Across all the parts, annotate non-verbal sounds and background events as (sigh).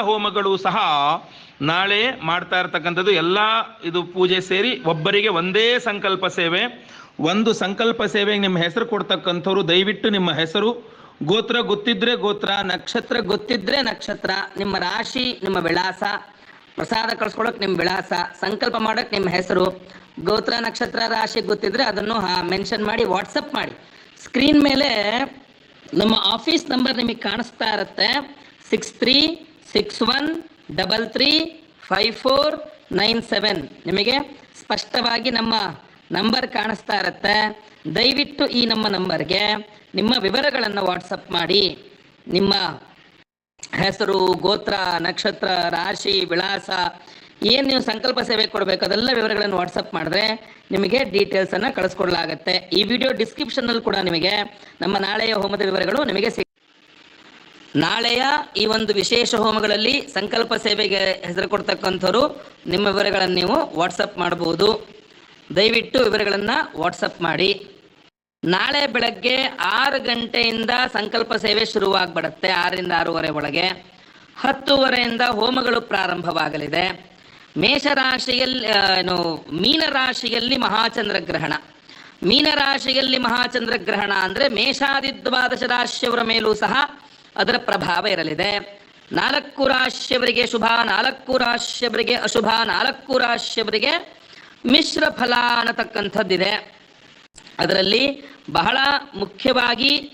ಹೋಮಗಳು ಸಹ ನಾಳೆ ಮಾಡ್ತಾ ಇರ್ತಕ್ಕಂಥದ್ದು ಎಲ್ಲ ಇದು ಪೂಜೆ ಸೇರಿ ಒಬ್ಬರಿಗೆ ಒಂದೇ ಸಂಕಲ್ಪ ಸೇವೆ. ಒಂದು ಸಂಕಲ್ಪ ಸೇವೆಗೆ ನಿಮ್ಮ ಹೆಸರು ಕೊಡ್ತಕ್ಕಂಥವ್ರು, ದಯವಿಟ್ಟು ನಿಮ್ಮ ಹೆಸರು. ಗೋತ್ರ ಗೊತ್ತಿದ್ರೆ ಗೋತ್ರ, ನಕ್ಷತ್ರ ಗೊತ್ತಿದ್ರೆ ನಕ್ಷತ್ರ. ನಿಮ್ಮ ರಾಶಿ, ನಿಮ್ಮ ವಿಳಾಸ. ಪ್ರಸಾದ ಕಳ್ಸ್ಕೊಳಕ್ ನಿಮ್ಮ ವಿಳಾಸ. ಸಂಕಲ್ಪ ಮಾಡಕ್ ನಿಮ್ಮ ಹೆಸರು. ಗೋತ್ರ, ನಕ್ಷತ್ರ, ರಾಶಿ ಗೊತ್ತಿದ್ರೆ ಅದನ್ನು ಮೆನ್ಷನ್ ಮಾಡಿ ವಾಟ್ಸಪ್ ಮಾಡಿ. ಸ್ಕ್ರೀನ್ ಮೇಲೆ ನಮ್ಮ ಆಫೀಸ್ ನಂಬರ್ ನಿಮಗೆ ಕಾಣಿಸ್ತಾ ಇರುತ್ತೆ. Six three six one double three five four nine seven. ನಿಮಗೆ ಸ್ಪಷ್ಟವಾಗಿ ನಮ್ಮ ನಂಬರ್ ಕಾಣಿಸ್ತಾ ಇರುತ್ತೆ. ದಯವಿಟ್ಟು ಈ ನಮ್ಮ ನಂಬರ್ಗೆ ನಿಮ್ಮ ವಿವರಗಳನ್ನು ವಾಟ್ಸಪ್ ಮಾಡಿ. ನಿಮ್ಮ ಹೆಸರು, ಗೋತ್ರ, ನಕ್ಷತ್ರ, ರಾಶಿ, ವಿಳಾಸ, ಏನು ನೀವು ಸಂಕಲ್ಪ ಸೇವೆ ಕೊಡಬೇಕು ಅದೆಲ್ಲ ವಿವರಗಳನ್ನು ವಾಟ್ಸಪ್ ಮಾಡಿದ್ರೆ ನಿಮಗೆ ಡೀಟೇಲ್ಸನ್ನು ಕಳಿಸ್ಕೊಡ್ಲಾಗತ್ತೆ. ಈ ವಿಡಿಯೋ ಡಿಸ್ಕ್ರಿಪ್ಷನ್ನಲ್ಲಿ ಕೂಡ ನಿಮಗೆ ನಮ್ಮ ನಾಳೆಯ ಹೋಮದ ವಿವರಗಳು ನಿಮಗೆ ನಾಳೆಯ ಈ ಒಂದು ವಿಶೇಷ ಹೋಮಗಳಲ್ಲಿ ಸಂಕಲ್ಪ ಸೇವೆಗೆ ಹೆಸರು ಕೊಡ್ತಕ್ಕಂಥವ್ರು, ನಿಮ್ಮ ವಿವರಗಳನ್ನು ನೀವು ವಾಟ್ಸಪ್ ಮಾಡಬಹುದು. ದಯವಿಟ್ಟು ವಿವರಗಳನ್ನು ವಾಟ್ಸಪ್ ಮಾಡಿ. ನಾಳೆ ಬೆಳಗ್ಗೆ ಆರು ಗಂಟೆಯಿಂದ ಸಂಕಲ್ಪ ಸೇವೆ ಶುರುವಾಗ್ಬಿಡತ್ತೆ, ಆರರಿಂದ ಆರೂವರೆ ಒಳಗೆ. ಹತ್ತುವರೆಯಿಂದ ಹೋಮಗಳು ಪ್ರಾರಂಭವಾಗಲಿದೆ. ಮೇಷರಾಶಿಯಲ್ಲಿ ಏನು, ಮೀನರಾಶಿಯಲ್ಲಿ ಮಹಾಚಂದ್ರ ಗ್ರಹಣ. ಮೀನರಾಶಿಯಲ್ಲಿ ಮಹಾಚಂದ್ರ ಗ್ರಹಣ ಅಂದರೆ ಮೇಷಾದಿ ದ್ವಾದಶ ರಾಶಿಯವರ ಮೇಲೂ ಸಹ ಅದರ ಪ್ರಭಾವ ಇರಲಿದೆ. ನಾಲ್ಕು ರಾಶಿಯವರಿಗೆ ಶುಭ, ನಾಲ್ಕು ರಾಶಿಯವರಿಗೆ ಅಶುಭ, ನಾಲ್ಕು ರಾಶಿಯವರಿಗೆ ಮಿಶ್ರ ಫಲ ಅನ್ನತಕ್ಕಂಥದ್ದಿದೆ. ಅದರಲ್ಲಿ ಬಹಳ ಮುಖ್ಯವಾಗಿ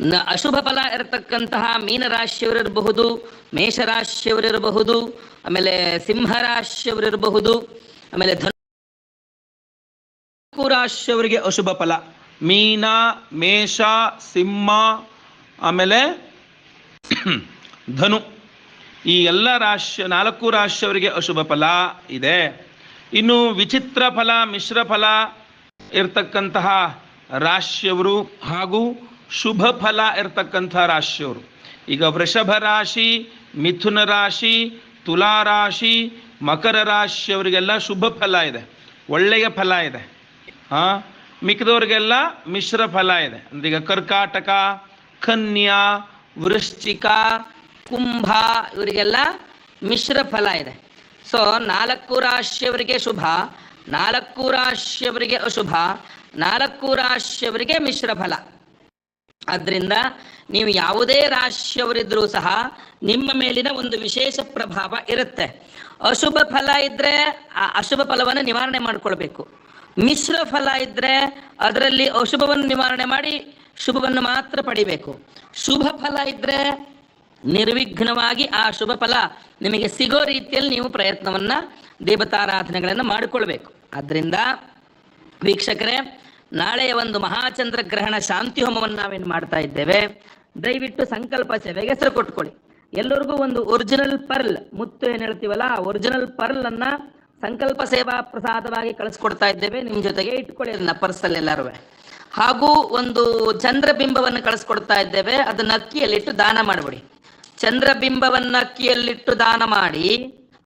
ನ ಅಶುಭ ಫಲ ಇರತಕ್ಕಂತಹ ಮೀನರಾಶಿಯವರಿರಬಹುದು ಮೇಷರಾಶಿಯವರಿರಬಹುದು ಆಮೇಲೆ ಸಿಂಹರಾಶಿಯವರಿರಬಹುದು ಆಮೇಲೆ ಧನು ರಾಶಿಯವರಿಗೆ ಅಶುಭ ಫಲ. ಮೀನ, ಮೇಷ, ಸಿಂಹ ಆಮೇಲೆ ಧನು. ಈ ಎಲ್ಲ ರಾಶಿ, ನಾಲ್ಕು ರಾಶಿಯವರಿಗೆ ಅಶುಭ ಫಲ ಇದೆ. ಇನ್ನು ವಿಚಿತ್ರ ಫಲ, ಮಿಶ್ರ ಫಲ ಇರ್ತಕ್ಕಂತಹ ರಾಶಿಯವರು ಹಾಗೂ ಶುಭ ಫಲ ಇರ್ತಕ್ಕಂಥ ರಾಶಿಯವರು. ಈಗ ವೃಷಭ ರಾಶಿ, ಮಿಥುನ ರಾಶಿ, ತುಲಾ ರಾಶಿ, ಮಕರ ರಾಶಿಯವರಿಗೆಲ್ಲ ಶುಭ ಫಲ ಇದೆ. ಒಳ್ಳೆಯ ಫಲ ಇದೆ. ಹಾಂ ಮಿಕ್ಕಿದವ್ರಿಗೆಲ್ಲ ಮಿಶ್ರ ಫಲ ಇದೆ. ಅಂದ್ರೆ ಈಗ ಕರ್ಕಾಟಕ ಕನ್ಯಾ, ವೃಶ್ಚಿಕ, ಕುಂಭ ಇವರಿಗೆಲ್ಲ ಮಿಶ್ರ ಫಲ ಇದೆ. ಸೊ ನಾಲ್ಕು ರಾಶಿಯವರಿಗೆ ಶುಭ, ನಾಲ್ಕು ರಾಶಿಯವರಿಗೆ ಅಶುಭ, ನಾಲ್ಕು ರಾಶಿಯವರಿಗೆ ಮಿಶ್ರ ಫಲ. ಆದ್ದರಿಂದ ನೀವು ಯಾವುದೇ ರಾಶಿಯವರಿದ್ರೂ ಸಹ ನಿಮ್ಮ ಮೇಲಿನ ಒಂದು ವಿಶೇಷ ಪ್ರಭಾವ ಇರುತ್ತೆ. ಅಶುಭ ಫಲ ಇದ್ದರೆ ಆ ಅಶುಭ ಫಲವನ್ನು ನಿವಾರಣೆ ಮಾಡ್ಕೊಳ್ಬೇಕು. ಮಿಶ್ರ ಫಲ ಇದ್ದರೆ ಅದರಲ್ಲಿ ಅಶುಭವನ್ನು ನಿವಾರಣೆ ಮಾಡಿ ಶುಭವನ್ನು ಮಾತ್ರ ಪಡಿಬೇಕು. ಶುಭ ಫಲ ಇದ್ರೆ ನಿರ್ವಿಘ್ನವಾಗಿ ಆ ಶುಭ ಫಲ ನಿಮಗೆ ಸಿಗೋ ರೀತಿಯಲ್ಲಿ ನೀವು ಪ್ರಯತ್ನವನ್ನ ದೇವತಾರಾಧನೆಗಳನ್ನು ಮಾಡಿಕೊಳ್ಬೇಕು. ಆದ್ದರಿಂದ ವೀಕ್ಷಕರೇ, ನಾಳೆಯ ಒಂದು ಮಹಾಚಂದ್ರ ಗ್ರಹಣ ಶಾಂತಿ ಹೋಮವನ್ನು ನಾವೇನು ಮಾಡ್ತಾ ಇದ್ದೇವೆ? ದಯವಿಟ್ಟು ಸಂಕಲ್ಪ ಸೇವೆಗೆ ಹೆಸರು ಕೊಟ್ಕೊಳ್ಳಿ. ಎಲ್ಲರಿಗೂ ಒಂದು ಒರಿಜಿನಲ್ ಪರ್ಲ್, ಮುತ್ತು ಏನು ಹೇಳ್ತೀವಲ್ಲ, ಆ ಒರಿಜಿನಲ್ ಪರ್ಲ್ ಅನ್ನ ಸಂಕಲ್ಪ ಸೇವಾ ಪ್ರಸಾದವಾಗಿ ಕಳಿಸ್ಕೊಡ್ತಾ ಇದ್ದೇವೆ. ನಿಮ್ಮ ಜೊತೆಗೆ ಇಟ್ಕೊಳ್ಳಿ, ಅದನ್ನ ಪರ್ಸಲ್ಲಿ ಎಲ್ಲರೂ ಹಾಗೂ ಒಂದು ಚಂದ್ರಬಿಂಬವನ್ನು ಕಳಿಸ್ಕೊಡ್ತಾ ಇದ್ದೇವೆ. ಅದನ್ನ ಅಕ್ಕಿಯಲ್ಲಿಟ್ಟು ದಾನ ಮಾಡಿಬಿಡಿ. ಚಂದ್ರಬಿಂಬವನ್ನ ಅಕ್ಕಿಯಲ್ಲಿಟ್ಟು ದಾನ ಮಾಡಿ,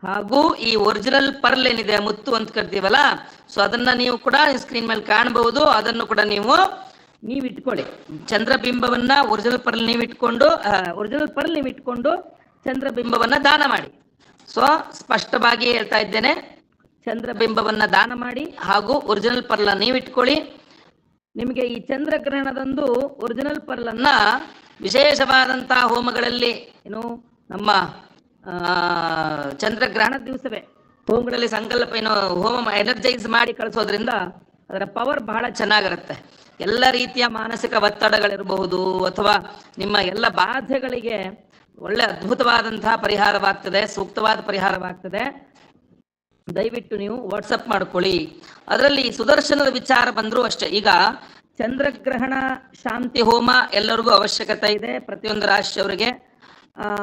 ಹಾಗೂ ಈ ಒರಿಜಿನಲ್ ಪರ್ಲ್ ಏನಿದೆ ಮುತ್ತು ಅಂತ ಕರಿತೀವಲ್ಲ ಸೊ ಅದನ್ನ ನೀವು ಕೂಡ ಸ್ಕ್ರೀನ್ ಮೇಲೆ ಕಾಣಬಹುದು ಅದನ್ನು ಕೂಡ ನೀವು ನೀವು ಇಟ್ಕೊಳ್ಳಿ. ಚಂದ್ರಬಿಂಬವನ್ನ ಒರಿಜಿನಲ್ ಪರ್ಲ್ ನೀವು ಇಟ್ಕೊಂಡು ಒರಿಜಿನಲ್ ಪರ್ಲ್ ನೀವು ಇಟ್ಕೊಂಡು ಚಂದ್ರಬಿಂಬವನ್ನ ದಾನ ಮಾಡಿ. ಸೊ ಸ್ಪಷ್ಟವಾಗಿ ಹೇಳ್ತಾ ಇದ್ದೇನೆ, ಚಂದ್ರಬಿಂಬವನ್ನ ದಾನ ಮಾಡಿ, ಹಾಗೂ ಒರಿಜಿನಲ್ ಪರ್ಲ ನೀವು ಇಟ್ಕೊಳ್ಳಿ. ನಿಮಗೆ ಈ ಚಂದ್ರಗ್ರಹಣದಂದು ಒರಿಜಿನಲ್ ಪರ್ಲನ್ನ ವಿಶೇಷವಾದಂತಹ ಹೋಮಗಳಲ್ಲಿ ಏನು ನಮ್ಮ ಚಂದ್ರಗ್ರಹಣ ದಿವಸವೇ. ಹೋಮಗಳಲ್ಲಿ ಸಂಕಲ್ಪ ಏನು ಹೋಮ ಎನರ್ಜೈಸ್ ಮಾಡಿ ಕಳಿಸೋದ್ರಿಂದ ಅದರ ಪವರ್ ಬಹಳ ಚೆನ್ನಾಗಿರುತ್ತೆ. ಎಲ್ಲ ರೀತಿಯ ಮಾನಸಿಕ ಒತ್ತಡಗಳಿರಬಹುದು ಅಥವಾ ನಿಮ್ಮ ಎಲ್ಲ ಬಾಧೆಗಳಿಗೆ ಒಳ್ಳೆ ಅದ್ಭುತವಾದಂತಹ ಪರಿಹಾರವಾಗ್ತದೆ, ಸೂಕ್ತವಾದ ಪರಿಹಾರವಾಗ್ತದೆ. ದಯವಿಟ್ಟು ನೀವು ವಾಟ್ಸಪ್ ಮಾಡ್ಕೊಳ್ಳಿ. ಅದರಲ್ಲಿ ಸುದರ್ಶನದ ವಿಚಾರ ಬಂದರೂ ಅಷ್ಟೇ. ಈಗ ಚಂದ್ರಗ್ರಹಣ, ಶಾಂತಿ, ಹೋಮ ಎಲ್ಲರಿಗೂ ಅವಶ್ಯಕತೆ ಇದೆ ಪ್ರತಿಯೊಂದು ರಾಶಿಯವರಿಗೆ.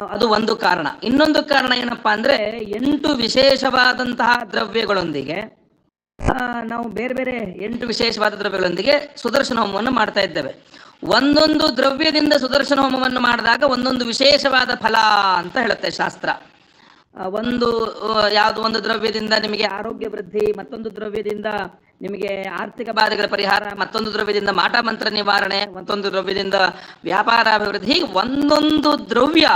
ಅದು ಒಂದು ಕಾರಣ. ಇನ್ನೊಂದು ಕಾರಣ ಏನಪ್ಪಾ ಅಂದ್ರೆ ಎಂಟು ವಿಶೇಷವಾದಂತಹ ದ್ರವ್ಯಗಳೊಂದಿಗೆ ನಾವು ಬೇರೆ ಬೇರೆ ಎಂಟು ವಿಶೇಷವಾದ ದ್ರವ್ಯಗಳೊಂದಿಗೆ ಸುದರ್ಶನ ಹೋಮವನ್ನು ಮಾಡ್ತಾ ಇದ್ದೇವೆ. ಒಂದೊಂದು ದ್ರವ್ಯದಿಂದ ಸುದರ್ಶನ ಹೋಮವನ್ನು ಮಾಡಿದಾಗ ಒಂದೊಂದು ವಿಶೇಷವಾದ ಫಲ ಅಂತ ಹೇಳುತ್ತೆ ಶಾಸ್ತ್ರ. ಒಂದು ಯಾವುದು ಒಂದು ದ್ರವ್ಯದಿಂದ ನಿಮಗೆ ಆರೋಗ್ಯ ವೃದ್ಧಿ, ಮತ್ತೊಂದು ದ್ರವ್ಯದಿಂದ ನಿಮಗೆ ಆರ್ಥಿಕ ಬಾಧೆಗಳ ಪರಿಹಾರ, ಮತ್ತೊಂದು ದ್ರವ್ಯದಿಂದ ಮಾಟ ಮಂತ್ರ ನಿವಾರಣೆ, ಮತ್ತೊಂದು ದ್ರವ್ಯದಿಂದ ವ್ಯಾಪಾರ ಅಭಿವೃದ್ಧಿ ಒಂದೊಂದು ದ್ರವ್ಯ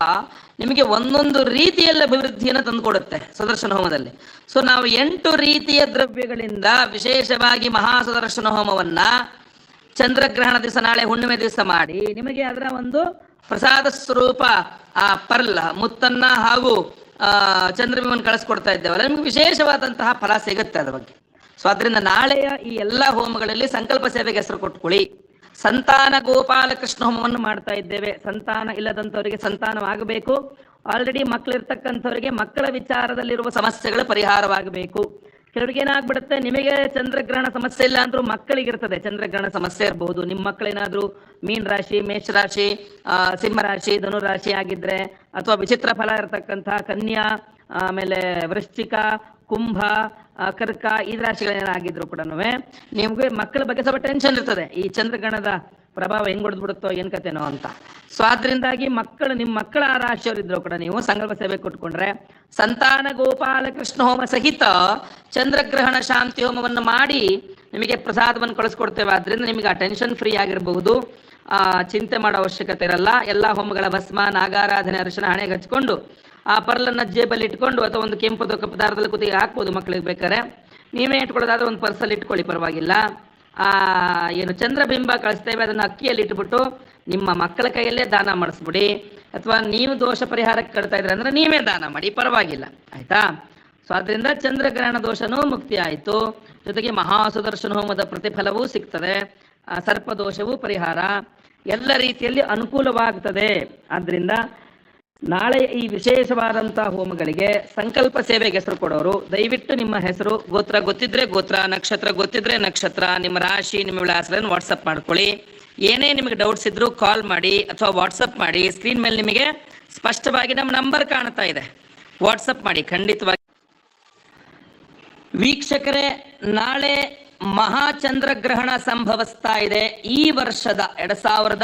ನಿಮಗೆ ಒಂದೊಂದು ರೀತಿಯಲ್ಲಿ ಅಭಿವೃದ್ಧಿಯನ್ನು ತಂದುಕೊಡುತ್ತೆ ಸದರ್ಶನ ಹೋಮದಲ್ಲಿ. ಸೊ ನಾವು ಎಂಟು ರೀತಿಯ ದ್ರವ್ಯಗಳಿಂದ ವಿಶೇಷವಾಗಿ ಮಹಾ ಸದರ್ಶನ ಹೋಮವನ್ನ ಚಂದ್ರಗ್ರಹಣ ದಿವಸ, ನಾಳೆ ಹುಣ್ಣಿಮೆ ದಿವಸ ಮಾಡಿ ನಿಮಗೆ ಅದರ ಒಂದು ಪ್ರಸಾದ ಸ್ವರೂಪ, ಆ, ಪರ್ಲ, ಮುತ್ತನ್ನ ಹಾಗೂ ಚಂದ್ರಬಿಂಬವನ್ನು ಕಳಿಸ್ಕೊಡ್ತಾ ಇದ್ದೇವಲ್ಲ ನಿಮ್ಗೆ ವಿಶೇಷವಾದಂತಹ ಫಲ ಸಿಗುತ್ತೆ ಅದ್ರ ಬಗ್ಗೆ. ಸೊ ಅದರಿಂದ ನಾಳೆಯ ಈ ಎಲ್ಲ ಹೋಮಗಳಲ್ಲಿ ಸಂಕಲ್ಪ ಸೇವೆಗೆ ಹೆಸರು ಕೊಟ್ಕೊಳ್ಳಿ. ಸಂತಾನ ಗೋಪಾಲ ಕೃಷ್ಣ ಹೋಮವನ್ನು ಮಾಡ್ತಾ ಇದ್ದೇವೆ. ಸಂತಾನ ಇಲ್ಲದಂಥವರಿಗೆ ಸಂತಾನವಾಗಬೇಕು. ಆಲ್ರೆಡಿ ಮಕ್ಕಳಿರ್ತಕ್ಕಂಥವರಿಗೆ ಮಕ್ಕಳ ವಿಚಾರದಲ್ಲಿರುವ ಸಮಸ್ಯೆಗಳು ಪರಿಹಾರವಾಗಬೇಕು. ಕೆಲವರಿಗೆ ಏನಾಗ್ಬಿಡುತ್ತೆ ನಿಮಗೆ ಚಂದ್ರಗ್ರಹಣ ಸಮಸ್ಯೆ ಇಲ್ಲ ಅಂದ್ರೂ ಮಕ್ಕಳಿಗಿರ್ತದೆ. ಚಂದ್ರಗ್ರಹಣ ಸಮಸ್ಯೆ ಇರಬಹುದು ನಿಮ್ಮ ಮಕ್ಕಳೇನಾದ್ರೂ ಮೀನ್ ರಾಶಿ ಮೇಷರಾಶಿ ಆ, ಸಿಂಹ ರಾಶಿ ಧನು ರಾಶಿ ಆಗಿದ್ರೆ ಅಥವಾ ವಿಚಿತ್ರ ಫಲ ಇರತಕ್ಕಂತಹ ಕನ್ಯಾ, ಆಮೇಲೆ ವೃಶ್ಚಿಕ, ಕುಂಭ ಕರ್ಕ ಈ ರಾಶಿಗಳೇನಾಗಿದ್ರು ಕೂಡ ನಿಮಗೆ ಮಕ್ಕಳ ಬಗ್ಗೆ ಸ್ವಲ್ಪ ಟೆನ್ಷನ್ ಇರ್ತದೆ. ಈ ಚಂದ್ರಗ್ರಹಣದ ಪ್ರಭಾವ ಹೆಂಗ್ ಹೊಡೆದ್ಬಿಡುತ್ತೋ ಏನ್ ಕತೆನೋ ಅಂತ. ಸೊ ಆದ್ರಿಂದಾಗಿ ಮಕ್ಕಳು ನಿಮ್ಮ ಮಕ್ಕಳ ಆ ರಾಶಿಯವರಿದ್ರು ಕೂಡ ನೀವು ಸಂಕಲ್ಪ ಸೇವೆ ಕೊಟ್ಕೊಂಡ್ರೆ, ಸಂತಾನ ಗೋಪಾಲ ಕೃಷ್ಣ ಹೋಮ ಸಹಿತ ಚಂದ್ರಗ್ರಹಣ ಶಾಂತಿ ಹೋಮವನ್ನು ಮಾಡಿ ನಿಮಗೆ ಪ್ರಸಾದವನ್ನು ಕಳಿಸ್ಕೊಡ್ತೇವೆ. ಆದ್ರಿಂದ ನಿಮಗೆ ಆ ಟೆನ್ಷನ್ ಫ್ರೀ ಆಗಿರಬಹುದು. ಆ, ಚಿಂತೆ ಮಾಡೋ ಅವಶ್ಯಕತೆ ಇರಲ್ಲ. ಎಲ್ಲಾ ಹೋಮಗಳ ಭಸ್ಮ, ನಾಗಾರಾಧನೆ, ಅರಿಶಿನ, ಹಣೆಗೆ ಹಚ್ಕೊಂಡು, ಆ ಪರ್ಲನ್ನ ಜೇಬಲ್ಲಿ ಇಟ್ಕೊಂಡು ಅಥವಾ ಒಂದು ಕೆಂಪು ಪದಾರ್ಥದಲ್ಲಿ ಕುತ್ತಿಗೆ ಹಾಕ್ಬೋದು ಮಕ್ಕಳಿಗೆ ಬೇಕಾದ್ರೆ. ನೀವೇ ಇಟ್ಕೊಳ್ಳೋದಾದ್ರೆ ಒಂದು ಪರ್ಸಲ್ಲಿ ಇಟ್ಕೊಳ್ಳಿ, ಪರವಾಗಿಲ್ಲ. ಆ, ಏನು ಚಂದ್ರಬಿಂಬ ಕಳಿಸ್ತೇವೆ ಅದನ್ನು ಅಕ್ಕಿಯಲ್ಲಿ ಇಟ್ಬಿಟ್ಟು ನಿಮ್ಮ ಮಕ್ಕಳ ಕೈಯಲ್ಲೇ ದಾನ ಮಾಡಿಸ್ಬಿಡಿ. ಅಥವಾ ನೀವು ದೋಷ ಪರಿಹಾರಕ್ಕೆ ಕಟ್ತಾ ಇದ್ರೆ ಅಂದ್ರೆ ನೀವೇ ದಾನ ಮಾಡಿ, ಪರವಾಗಿಲ್ಲ. ಆಯ್ತಾ? ಸೊ ಅದರಿಂದ ಚಂದ್ರಗ್ರಹಣ ದೋಷನೂ ಮುಕ್ತಿ ಆಯಿತು. ಜೊತೆಗೆ ಮಹಾಸುದರ್ಶನ ಹೋಮದ ಪ್ರತಿಫಲವೂ ಸಿಗ್ತದೆ. ಸರ್ಪದೋಷವೂ ಪರಿಹಾರ. ಎಲ್ಲ ರೀತಿಯಲ್ಲಿ ಅನುಕೂಲವಾಗ್ತದೆ. ಆದ್ರಿಂದ ನಾಳೆ ಈ ವಿಶೇಷವಾದಂತಹ ಹೋಮಗಳಿಗೆ ಸಂಕಲ್ಪ ಸೇವೆಗೆ ಹೆಸರು ಕೊಡೋರು. ದಯವಿಟ್ಟು ನಿಮ್ಮ ಹೆಸರು, ಗೋತ್ರ ಗೊತ್ತಿದ್ರೆ ಗೋತ್ರ, ನಕ್ಷತ್ರ ಗೊತ್ತಿದ್ರೆ ನಕ್ಷತ್ರ, ನಿಮ್ಮ ರಾಶಿ, ನಿಮ್ಮ ವಿಳಾಸಗಳನ್ನು ವಾಟ್ಸಪ್ ಮಾಡ್ಕೊಳ್ಳಿ. ಏನೇ ನಿಮಗೆ ಡೌಟ್ಸ್ ಇದ್ರೂ ಕಾಲ್ ಮಾಡಿ ಅಥವಾ ವಾಟ್ಸಪ್ ಮಾಡಿ ಸ್ಕ್ರೀನ್ ಮೇಲೆ ನಿಮಗೆ ಸ್ಪಷ್ಟವಾಗಿ ನಮ್ಮ ನಂಬರ್ ಕಾಣ್ತಾ ಇದೆ. ವಾಟ್ಸಪ್ ಮಾಡಿ, ಖಂಡಿತವಾಗಿ. ವೀಕ್ಷಕರೇ, ನಾಳೆ ಮಹಾಚಂದ್ರಗ್ರಹಣ ಸಂಭವಿಸ್ತಾ ಇದೆ. ಈ ವರ್ಷದ ಎರಡ್ ಸಾವಿರದ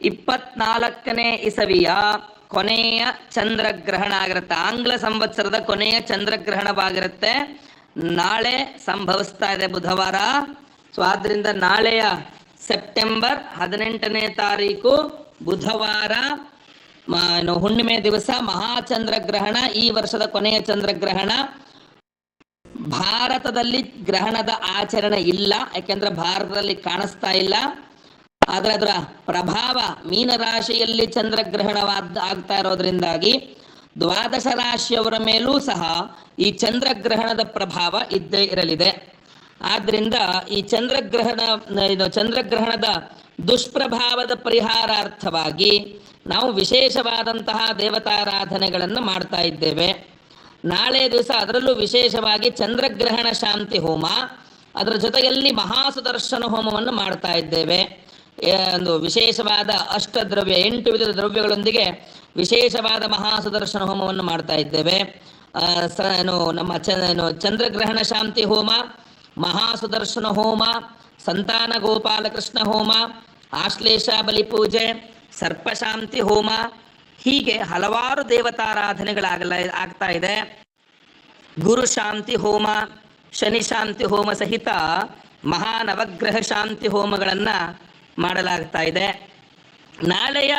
ಇಪ್ಪತ್ನಾಲ್ಕನೇ ಇಸವಿಯ ಕೊನೆಯ ಚಂದ್ರಗ್ರಹಣ ಆಗಿರುತ್ತೆ ಆಂಗ್ಲ ಸಂವತ್ಸರದ ಕೊನೆಯ ಚಂದ್ರಗ್ರಹಣವಾಗಿರುತ್ತೆ. ನಾಳೆ ಸಂಭವಿಸ್ತಾ ಇದೆ ಬುಧವಾರ. ಸೊ ಆದ್ರಿಂದ ನಾಳೆಯ ಸೆಪ್ಟೆಂಬರ್ ಹದಿನೆಂಟನೇ ತಾರೀಕು ಬುಧವಾರ. ಹುಣ್ಣಿಮೆ ದಿವಸ ಮಹಾಚಂದ್ರಗ್ರಹಣ, ಈ ವರ್ಷದ ಕೊನೆಯ ಚಂದ್ರಗ್ರಹಣ. ಭಾರತದಲ್ಲಿ ಗ್ರಹಣದ ಆಚರಣೆ ಇಲ್ಲ. ಯಾಕೆಂದ್ರೆ ಭಾರತದಲ್ಲಿ ಕಾಣಿಸ್ತಾ ಇಲ್ಲ. ಆದ್ರೆ ಅದರ ಪ್ರಭಾವ ಮೀನರಾಶಿಯಲ್ಲಿ ಚಂದ್ರಗ್ರಹಣವಾದ ಆಗ್ತಾ ಇರೋದ್ರಿಂದಾಗಿ ದ್ವಾದಶ ರಾಶಿಯವರ ಮೇಲೂ ಸಹ ಈ ಚಂದ್ರಗ್ರಹಣದ ಪ್ರಭಾವ ಇದ್ದೇ ಇರಲಿದೆ. ಆದ್ರಿಂದ ಈ ಚಂದ್ರಗ್ರಹಣ, ಇದು ಚಂದ್ರಗ್ರಹಣದ ದುಷ್ಪ್ರಭಾವದ ಪರಿಹಾರಾರ್ಥವಾಗಿ ನಾವು ವಿಶೇಷವಾದಂತಹ ದೇವತಾರಾಧನೆಗಳನ್ನು ಮಾಡ್ತಾ ಇದ್ದೇವೆ. ನಾಳೆ ದಿವಸ ಅದರಲ್ಲೂ ವಿಶೇಷವಾಗಿ ಚಂದ್ರಗ್ರಹಣ ಶಾಂತಿ ಹೋಮ, ಅದರ ಜೊತೆಯಲ್ಲಿ ಮಹಾಸುದರ್ಶನ ಹೋಮವನ್ನು ಮಾಡ್ತಾ ಇದ್ದೇವೆ. ಒಂದು ವಿಶೇಷವಾದ ಅಷ್ಟದ್ರವ್ಯ, ಎಂಟು ವಿಧದ ದ್ರವ್ಯಗಳೊಂದಿಗೆ ವಿಶೇಷವಾದ ಮಹಾಸುದರ್ಶನ ಹೋಮವನ್ನು ಮಾಡ್ತಾ ಇದ್ದೇವೆ. ನಮ್ಮ ಚಂದ್ರಗ್ರಹಣ ಶಾಂತಿ ಹೋಮ, ಮಹಾಸುದರ್ಶನ ಹೋಮ, ಸಂತಾನ ಗೋಪಾಲಕೃಷ್ಣ ಹೋಮ, ಆಶ್ಲೇಷ ಬಲಿ ಪೂಜೆ ಸರ್ಪಶಾಂತಿ ಹೋಮ, ಹೀಗೆ ಹಲವಾರು ದೇವತಾರಾಧನೆಗಳಾಗಲ, ಆಗ್ತಾ ಇದೆ. ಗುರು ಶಾಂತಿ ಹೋಮ, ಶನಿ ಶಾಂತಿ ಹೋಮ ಸಹಿತ ಮಹಾನವಗ್ರಹ ಶಾಂತಿ ಹೋಮಗಳನ್ನ ಮಾಡಲಾಗ್ತಾ ಇದೆ. ನಾಳೆಯ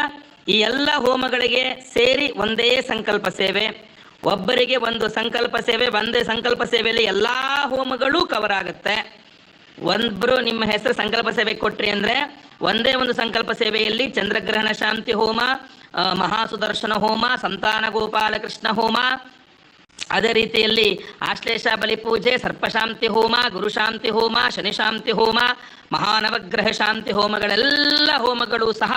ಈ ಎಲ್ಲ ಹೋಮಗಳಿಗೆ ಸೇರಿ ಒಂದೇ ಸಂಕಲ್ಪ ಸೇವೆ. ಒಬ್ಬರಿಗೆ ಒಂದು ಸಂಕಲ್ಪ ಸೇವೆ, ಒಂದೇ ಸಂಕಲ್ಪ ಸೇವೆಯಲ್ಲಿ ಎಲ್ಲಾ ಹೋಮಗಳೂ ಕವರ್ ಆಗುತ್ತೆ. ಒಬ್ಬರು ನಿಮ್ಮ ಹೆಸರು ಸಂಕಲ್ಪ ಸೇವೆ ಕೊಟ್ರಿ ಅಂದ್ರೆ ಒಂದೇ ಒಂದು ಸಂಕಲ್ಪ ಸೇವೆಯಲ್ಲಿ ಚಂದ್ರಗ್ರಹಣ ಶಾಂತಿ ಹೋಮ ಮಹಾಸುದರ್ಶನ ಹೋಮ, ಸಂತಾನ ಗೋಪಾಲಕೃಷ್ಣ ಹೋಮ. ಅದೇ ರೀತಿಯಲ್ಲಿ ಆಶ್ಲೇಷ ಬಲಿ ಪೂಜೆ, ಸರ್ಪಶಾಂತಿ ಹೋಮ, ಗುರುಶಾಂತಿ ಹೋಮ, ಶನಿಶಾಂತಿ ಹೋಮ ಮಹಾನವಗ್ರಹ ಶಾಂತಿ ಹೋಮಗಳೆಲ್ಲ ಹೋಮಗಳು ಸಹ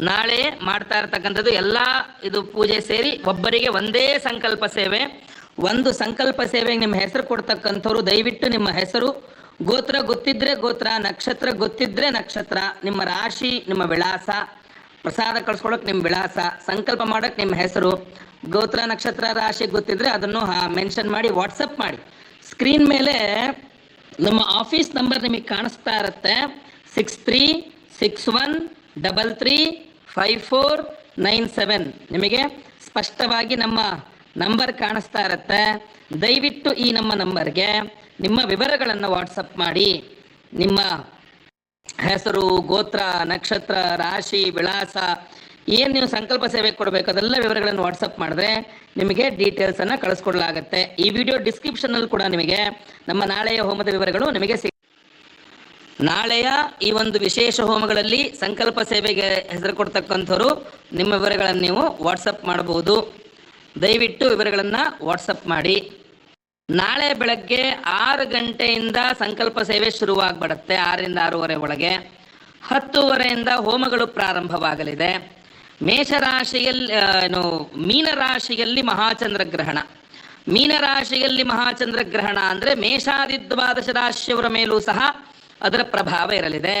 ನಾಳೆ ಮಾಡ್ತಾ ಇರ್ತಕ್ಕಂಥದ್ದು. ಎಲ್ಲ ಇದು ಪೂಜೆ ಸೇರಿ ಒಬ್ಬರಿಗೆ ಒಂದೇ ಸಂಕಲ್ಪ ಸೇವೆ. ಒಂದು ಸಂಕಲ್ಪ ಸೇವೆಗೆ ನಿಮ್ಮ ಹೆಸರು ಕೊಡ್ತಕ್ಕಂಥವ್ರು, ದಯವಿಟ್ಟು ನಿಮ್ಮ ಹೆಸರು. ಗೋತ್ರ ಗೊತ್ತಿದ್ರೆ ಗೋತ್ರ, ನಕ್ಷತ್ರ ಗೊತ್ತಿದ್ರೆ ನಕ್ಷತ್ರ. ನಿಮ್ಮ ರಾಶಿ, ನಿಮ್ಮ ವಿಳಾಸ. ಪ್ರಸಾದ ಕಳ್ಸ್ಕೊಳಕ್ ನಿಮ್ಮ ವಿಳಾಸ. ಸಂಕಲ್ಪ ಮಾಡೋಕ್ಕೆ ನಿಮ್ಮ ಹೆಸರು. ಗೋತ್ರ, ನಕ್ಷತ್ರ, ರಾಶಿ ಗೊತ್ತಿದ್ರೆ ಅದನ್ನು ಮೆನ್ಷನ್ ಮಾಡಿ ವಾಟ್ಸಪ್ ಮಾಡಿ. ಸ್ಕ್ರೀನ್ ಮೇಲೆ ನಮ್ಮ ಆಫೀಸ್ ನಂಬರ್ ನಿಮಗೆ ಕಾಣಿಸ್ತಾ ಇರುತ್ತೆ. Six three six one double three five four nine seven ನಿಮಗೆ ಸ್ಪಷ್ಟವಾಗಿ ನಮ್ಮ ನಂಬರ್ ಕಾಣಿಸ್ತಾ ಇರುತ್ತೆ. ದಯವಿಟ್ಟು ಈ ನಮ್ಮ ನಂಬರ್ಗೆ ನಿಮ್ಮ ವಿವರಗಳನ್ನು ವಾಟ್ಸಪ್ ಮಾಡಿ. ನಿಮ್ಮ ಹೆಸರು, ಗೋತ್ರ, ನಕ್ಷತ್ರ, ರಾಶಿ, ವಿಳಾಸ ಏನು ನೀವು ಸಂಕಲ್ಪ ಸೇವೆ ಕೊಡಬೇಕು? ಅದೆಲ್ಲ ವಿವರಗಳನ್ನು ವಾಟ್ಸಪ್ ಮಾಡಿದ್ರೆ ನಿಮಗೆ ಡೀಟೇಲ್ಸನ್ನು ಕಳಿಸ್ಕೊಡಲಾಗುತ್ತೆ. ಈ ವಿಡಿಯೋ ಡಿಸ್ಕ್ರಿಪ್ಷನಲ್ಲಿ ಕೂಡ ನಿಮಗೆ ನಮ್ಮ ನಾಳೆಯ ಹೋಮದ ವಿವರಗಳು ನಿಮಗೆ ಸಿಗ ನಾಳೆಯ ಈ ಒಂದು ವಿಶೇಷ ಹೋಮಗಳಲ್ಲಿ ಸಂಕಲ್ಪ ಸೇವೆಗೆ ಹೆಸರು ಕೊಡ್ತಕ್ಕಂಥವ್ರು, ನಿಮ್ಮ ವಿವರಗಳನ್ನು ನೀವು ವಾಟ್ಸಪ್ ಮಾಡಬಹುದು. ದಯವಿಟ್ಟು ವಿವರಗಳನ್ನು ವಾಟ್ಸಪ್ ಮಾಡಿ. ನಾಳೆ ಬೆಳಗ್ಗೆ ಆರು ಗಂಟೆಯಿಂದ ಸಂಕಲ್ಪ ಸೇವೆ ಶುರುವಾಗ್ಬಿಡುತ್ತೆ, ಆರರಿಂದ ಆರೂವರೆ ಒಳಗೆ. ಹತ್ತುವರೆಯಿಂದ ಹೋಮಗಳು ಪ್ರಾರಂಭವಾಗಲಿದೆ. ಮೇಷರಾಶಿಯಲ್ಲಿ ಏನು, ಮೀನರಾಶಿಯಲ್ಲಿ ಮಹಾಚಂದ್ರಗ್ರಹಣ. ಮೀನರಾಶಿಯಲ್ಲಿ ಮಹಾಚಂದ್ರಗ್ರಹಣ ಅಂದರೆ ಮೇಷಾದಿ ದ್ವಾದಶ ರಾಶಿಯವರ ಮೇಲೂ ಸಹ ಅದರ ಪ್ರಭಾವ ಇರಲಿದೆ.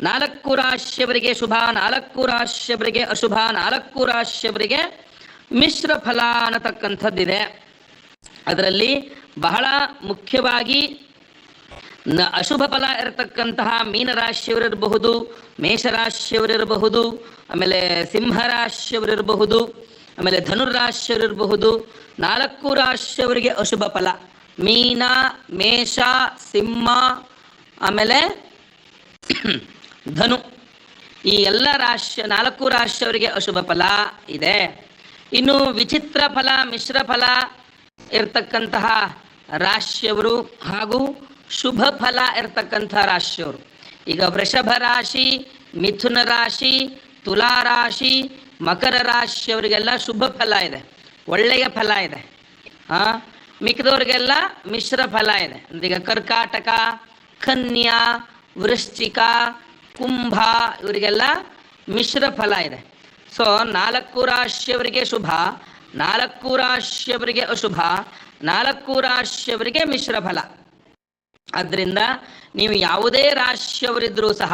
ನಾಲ್ಕು ರಾಶಿಯವರಿಗೆ ಶುಭ, ನಾಲ್ಕು ರಾಶಿಯವರಿಗೆ ಅಶುಭ, ನಾಲ್ಕು ರಾಶಿಯವರಿಗೆ ಮಿಶ್ರ ಫಲ ಅನ್ನತಕ್ಕಂಥದ್ದಿದೆ. ಅದರಲ್ಲಿ ಬಹಳ ಮುಖ್ಯವಾಗಿ ಅಶುಭ ಫಲ ಇರತಕ್ಕಂತಹ ಮೀನರಾಶಿಯವರಿರಬಹುದು, ಮೇಷರಾಶಿಯವರಿರಬಹುದು ಆಮೇಲೆ ಸಿಂಹರಾಶಿಯವರಿರಬಹುದು, ಆಮೇಲೆ ಧನುರಾಶಿಯವರಿರಬಹುದು ನಾಲ್ಕು ರಾಶಿಯವರಿಗೆ ಅಶುಭ ಫಲ. ಮೀನ, ಮೇಷ, ಸಿಂಹ, ಆಮೇಲೆ ಧನು. ಈ ಎಲ್ಲ ರಾಶಿ ನಾಲ್ಕು ರಾಶಿಯವರಿಗೆ ಅಶುಭ ಫಲ ಇದೆ. ಇನ್ನು ವಿಚಿತ್ರ ಫಲ, ಮಿಶ್ರ ಫಲ ಇರ್ತಕ್ಕಂತಹ ರಾಶಿಯವರು ಹಾಗೂ ಶುಭ ಫಲ ಇರ್ತಕ್ಕಂಥ ರಾಶಿಯವರು. ಈಗ ವೃಷಭ ರಾಶಿ, ಮಿಥುನ ರಾಶಿ ತುಲಾ ರಾಶಿ ಮಕರ ರಾಶಿಯವರಿಗೆಲ್ಲ ಶುಭ ಫಲ ಇದೆ. ಒಳ್ಳೆಯ ಫಲ ಇದೆ. ಆ? ಮಿಕ್ಕಿದವ್ರಿಗೆಲ್ಲ ಮಿಶ್ರ ಫಲ ಇದೆ. ಅಂದ್ರೆ ಈಗ ಕರ್ಕಾಟಕ, ಕನ್ಯಾ, ವೃಶ್ಚಿಕ, ಕುಂಭ ಇವರಿಗೆಲ್ಲ ಮಿಶ್ರ ಫಲ ಇದೆ. ಸೊ ನಾಲ್ಕು ರಾಶಿಯವರಿಗೆ ಶುಭ, ನಾಲ್ಕು ರಾಶಿಯವರಿಗೆ ಅಶುಭ, ನಾಲ್ಕು ರಾಶಿಯವರಿಗೆ ಮಿಶ್ರ ಫಲ. ಆದ್ದರಿಂದ ನೀವು ಯಾವುದೇ ರಾಶಿಯವರಿದ್ರೂ ಸಹ